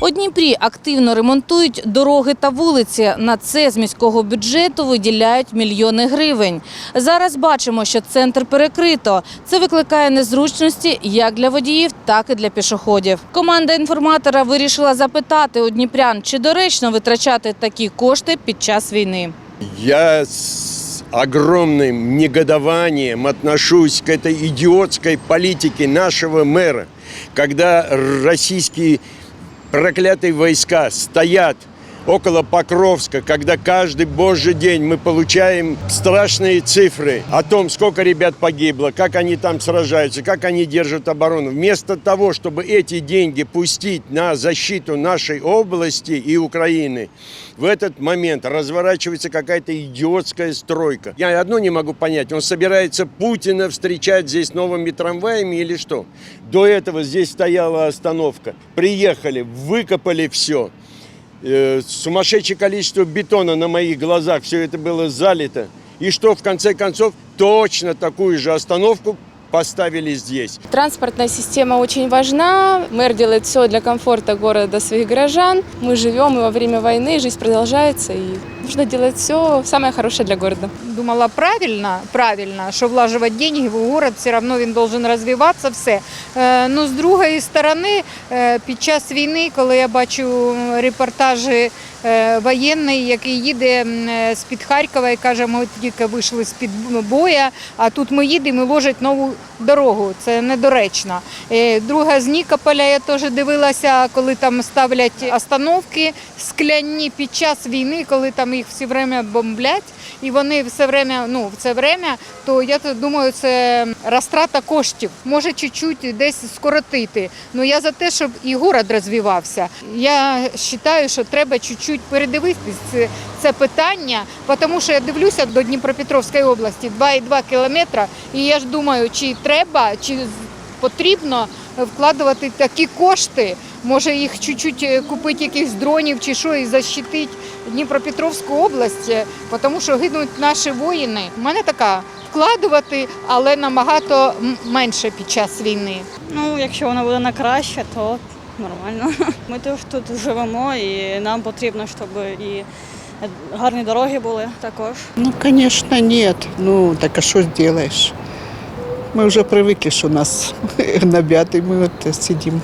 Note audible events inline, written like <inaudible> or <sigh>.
У Дніпрі активно ремонтують дороги та вулиці. На це з міського бюджету виділяють мільйони гривень. Зараз бачимо, що центр перекрито. Це викликає незручності як для водіїв, так і для пішоходів. Команда інформатора вирішила запитати у дніпрян, чи доречно витрачати такі кошти під час війни. Я огромным негодованием отношусь к этой идиотской политике нашего мэра, когда российские проклятые войска стоят около Покровска, когда каждый божий день мы получаем страшные цифры о том, сколько ребят погибло, как они там сражаются, как они держат оборону. Вместо того, чтобы эти деньги пустить на защиту нашей области и Украины, в этот момент разворачивается какая-то идиотская стройка. Я одно не могу понять, он собирается Путина встречать здесь новыми трамваями или что? До этого здесь стояла остановка. Приехали, выкопали все. Э, сумасшедшее количество бетона на моих глазах, все это было залито. И что в конце концов точно такую же остановку поставили здесь. Транспортная система очень важна. Мэр делает все для комфорта города своих горожан. Мы живем и во время войны, жизнь продолжается, и нужно делать все самое хорошее для города. Думала правильно, правильно, що влажувати деньги в город, все одно він должен розвиватися, все. Е, Ну, з другої сторони, е, під час війни, коли я бачу репортажі е, воєнний, який їде м, е, з-під Харкова і каже, ми тільки вийшли з-під боя, а тут ми їдемо і ложать нову дорогу. Це недоречно. Е, Друга з Нікополя я теж дивилася, коли там ставлять остановки скляні під час війни, коли там їх все время бомблять, і вони все время, ну, в це время, то я думаю, це розтрата коштів. Може чуть-чуть десь скоротити. Ну я за те, щоб і город розвивався. Я вважаю, що треба чуть-чуть передивитись це, це питання, тому що я дивлюся до Дніпропетровської області 2,2 кілометра, і я ж думаю, чи треба, чи потрібно вкладувати такі кошти. Може їх чуть-чуть е, купити якихось дронів чи що і защитити Дніпропетровську область, е, тому що гинуть наші воїни. У мене така вкладувати, але набагато менше під час війни. Ну, якщо воно буде на краще, то нормально. <laughs> Ми теж тут живемо і нам потрібно, щоб і гарні дороги були також. Ну, конечно, нет. Ну, так а что сделаешь? Мы уже привыкли, что нас <laughs> гнобят, и мы вот сидим.